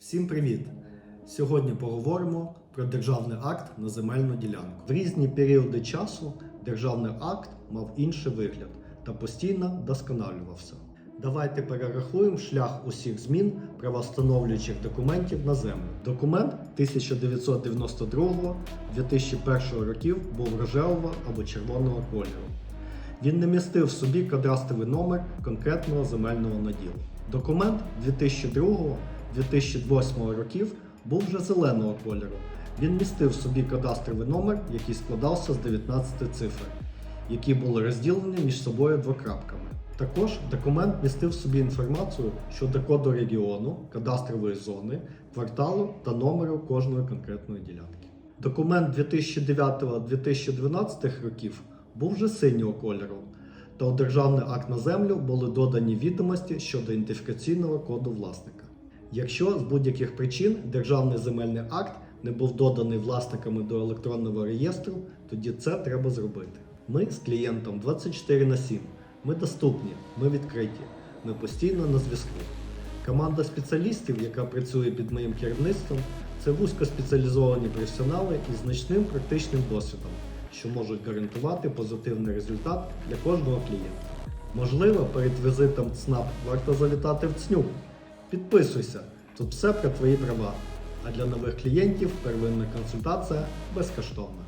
Всім привіт! Сьогодні поговоримо про державний акт на земельну ділянку. В різні періоди часу державний акт мав інший вигляд та постійно досконалювався. Давайте перерахуємо шлях усіх змін правостановлюючих документів на землю. Документ 1992-2001 років був рожевого або червоного кольору. Він не містив в собі кадастровий номер конкретного земельного наділу. Документ 2002-2008 років був вже зеленого кольору. Він містив собі кадастровий номер, який складався з 19 цифр, які були розділені між собою двокрапками. Також документ містив собі інформацію щодо коду регіону, кадастрової зони, кварталу та номеру кожної конкретної ділянки. Документ 2009-2012 років був вже синього кольору, та у державний акт на землю були додані відомості щодо ідентифікаційного коду власника. Якщо з будь-яких причин державний земельний акт не був доданий власниками до електронного реєстру, тоді це треба зробити. Ми з клієнтом 24 на 7. Ми доступні, ми відкриті, ми постійно на зв'язку. Команда спеціалістів, яка працює під моїм керівництвом, це вузькоспеціалізовані професіонали із значним практичним досвідом, що можуть гарантувати позитивний результат для кожного клієнта. Можливо, перед візитом ЦНАП варто завітати в ЦНЮК. Підписуйся, тут все про твої права. А для нових клієнтів первинна консультація безкоштовна.